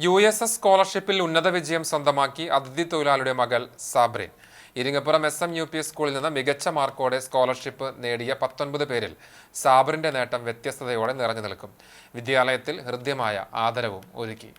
U S S സ്കോളർഷിപ്പിൽ ഉന്നത വിജയം സ്വന്തമാക്കി അതിഥി തൊഴിലാളിയുടെ മകൾ Sabrin. Iringappuram S M U P സ്കൂളിൽ നിന്ന് മികച്ച മാർക്കോടെ സ്കോളർഷിപ്പ് നേടിയ പത്തൊൻപത് പേരിൽ സാബറിന്റെ നേട്ടം വ്യത്യസ്തതയോടെ നിറഞ്ഞു നിൽക്കും. വിദ്യാലയത്തിൽ ഹൃദ്യമായ ആദരവും ഒരുക്കി.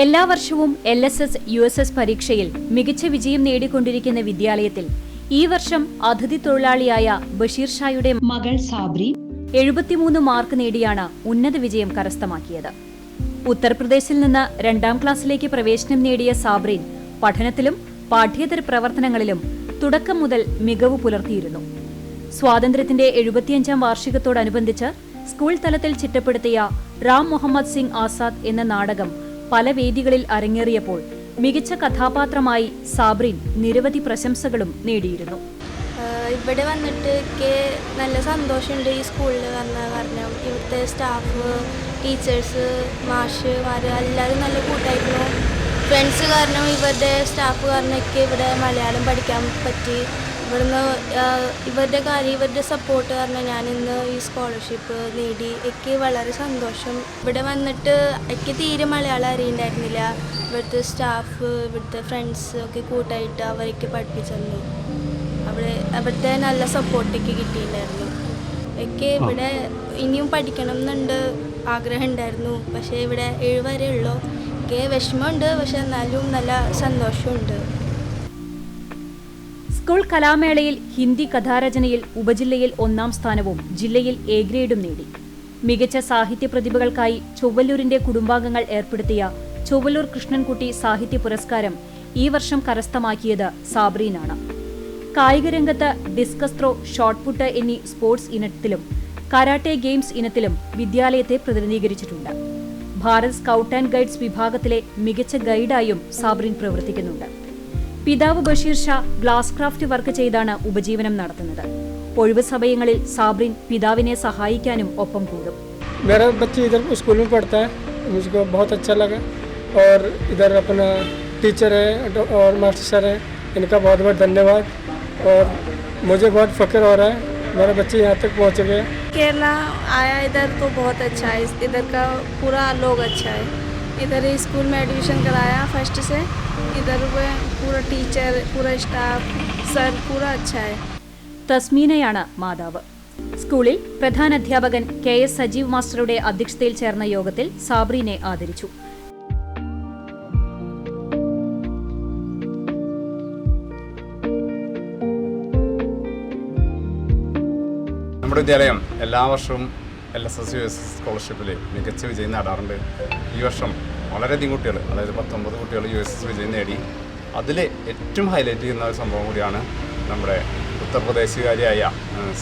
എല്ലാ വർഷവും L S S U S S പരീക്ഷയിൽ മികച്ച വിജയം നേടിക്കൊണ്ടിരിക്കുന്ന വിദ്യാലയത്തിൽ ഈ വർഷം അതിഥി തൊഴിലാളിയായ ബഷീർ ഷായുടെ മകൾ സാബ്രി എഴുപത്തിമൂന്ന് മാർക്ക് നേടിയാണ് ഉന്നത വിജയം കരസ്ഥമാക്കിയത്. ഉത്തർപ്രദേശിൽ നിന്ന് രണ്ടാം ക്ലാസ്സിലേക്ക് പ്രവേശനം നേടിയ സാബ്രീൻ പഠനത്തിലും പാഠ്യേതര പ്രവർത്തനങ്ങളിലും തുടക്കം മുതൽ മികവ് പുലർത്തിയിരുന്നു. സ്വാതന്ത്ര്യത്തിന്റെ എഴുപത്തിയഞ്ചാം വാർഷികത്തോടനുബന്ധിച്ച് സ്കൂൾ തലത്തിൽ ചിട്ടപ്പെടുത്തിയ റാം മുഹമ്മദ് സിംഗ് ആസാദ് എന്ന നാടകം പല വേദികളിൽ അരങ്ങേറിയപ്പോൾ മികച്ച കഥാപാത്രമായി സാബ്രിൻ നിരവധി പ്രശംസകളും നേടിയിരുന്നു. ഇവിടെ വന്നിട്ട് നല്ല സന്തോഷമുണ്ട് ഈ സ്കൂളിൽ വന്ന കാരണം. ഇവിടുത്തെ സ്റ്റാഫ് ടീച്ചേഴ്സ് മാഷ്മാർ എല്ലാവരും നല്ല കൂട്ടായിരുന്നു. ഫ്രണ്ട്സ് കാരണം ഇവരുടെ സ്റ്റാഫ് കാരണം എനിക്ക് ഇവിടെ മലയാളം പഠിക്കാൻ പറ്റി. ഇവിടുന്ന് ഇവരുടെ കാര്യം ഇവരുടെ സപ്പോർട്ട് കാരണം ഞാൻ ഇന്ന് ഈ സ്കോളർഷിപ്പ് നേടി. എനിക്ക് വളരെ സന്തോഷം. ഇവിടെ വന്നിട്ട് എനിക്ക് തീരെ മലയാളം അറിയണ്ടായിരുന്നില്ല. ഇവിടുത്തെ സ്റ്റാഫ് ഇവിടുത്തെ ഫ്രണ്ട്സ് ഒക്കെ കൂട്ടായിട്ട് അവരൊക്കെ പഠിപ്പിച്ചു തന്നു അവിടെ അവിടുത്തെ നല്ല സപ്പോർട്ടൊക്കെ കിട്ടിയിട്ടുണ്ടായിരുന്നു. എനിക്ക് ഇവിടെ ഇനിയും പഠിക്കണം എന്നുണ്ട് ആഗ്രഹം ഉണ്ടായിരുന്നു. പക്ഷേ ഇവിടെ ഏഴ് വരെ ഉള്ളൂ. എനിക്ക് വിഷമമുണ്ട്. പക്ഷെ എന്നാലും നല്ല സന്തോഷമുണ്ട്. സ്കൂൾ കലാമേളയിൽ ഹിന്ദി കഥാരചനയിൽ ഉപജില്ലയിൽ ഒന്നാം സ്ഥാനവും ജില്ലയിൽ എ ഗ്രേഡും നേടി. മികച്ച സാഹിത്യ പ്രതിഭകൾക്കായി ചൊവ്വല്ലൂരിന്റെ കുടുംബാംഗങ്ങൾ ഏർപ്പെടുത്തിയ ചൊവ്വല്ലൂർ കൃഷ്ണൻകുട്ടി സാഹിത്യ പുരസ്കാരം ഈ വർഷം കരസ്ഥമാക്കിയത് സാബ്രീനാണ്. കായികരംഗത്ത് ഡിസ്കസ് ത്രോ ഷോട്ട് പുട്ട് എന്നീ സ്പോർട്സ് ഇനത്തിലും കരാട്ടെ ഗെയിംസ് ഇനത്തിലും വിദ്യാലയത്തെ പ്രതിനിധീകരിച്ചിട്ടുണ്ട്. ഭാരത് സ്കൗട്ട് ആൻഡ് ഗൈഡ്സ് വിഭാഗത്തിലെ മികച്ച ഗൈഡായും സാബ്രീൻ പ്രവർത്തിക്കുന്നുണ്ട്. പിതാവ് Basheer Shah glass craft work ചെയ്താണ് ഉപജീവനം നടത്തുന്നത് ഒഴിവ് സമയങ്ങളിൽ സാബ്രിൻ പിതാവിനെ സഹായിക്കാനും ഒപ്പം കൂടും मेरा बच्चे इधर स्कूल में पढ़ता है मुझको बहुत अच्छा लगा और इधर अपना टीचर है और मास्टर सर है इनका बहुत बहुत धन्यवाद और मुझे बहुत फ़ख्र हो रहा है मेरे बच्चे यहाँ तक पहुँच गए केरला आया इधर तो बहुत अच्छा है इधर का पूरा लोग अच्छा है इधर ही स्कूल में एडमिशन कराया फर्स्ट से इधर पे पूरा टीचर पूरा स्टाफ सर पूरा अच्छा है തസ്മീനയാണ് മാതാവ് സ്കൂളിൽ പ്രധാനാധ്യാപകൻ കെ എസ് സജീവ് മാസ്റ്ററുടെ അധ്യക്ഷതയിൽ ചേർന്ന യോഗത്തിൽ സാബ്രീനെ ആദരിച്ചു നമ്മുടെ വിദ്യാലയം എല്ലാ വർഷവും L S S U S S സ്കോളർഷിപ്പിൽ മികച്ച വിജയം നേടാറുണ്ട്. ഈ വർഷം വളരെയധികം കുട്ടികൾ അതായത് പത്തൊമ്പത് കുട്ടികൾ യു എസ് എസ് വിജയം നേടി. അതിൽ ഏറ്റവും ഹൈലൈറ്റ് ചെയ്യുന്ന ഒരു സംഭവം കൂടിയാണ് നമ്മുടെ ഉത്തർപ്രദേശുകാരിയായ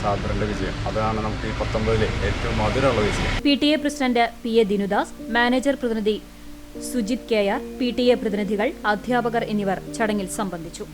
സാബറിന്റെ വിജയം. അതാണ് നമുക്ക് ഈ പത്തൊമ്പതിലെ ഏറ്റവും മധുരമുള്ള വിജയം. P T A president P A Dinudas manager പ്രതിനിധി Sujith K R P T A പ്രതിനിധികൾ അധ്യാപകർ എന്നിവർ ചടങ്ങിൽ സംബന്ധിച്ചു.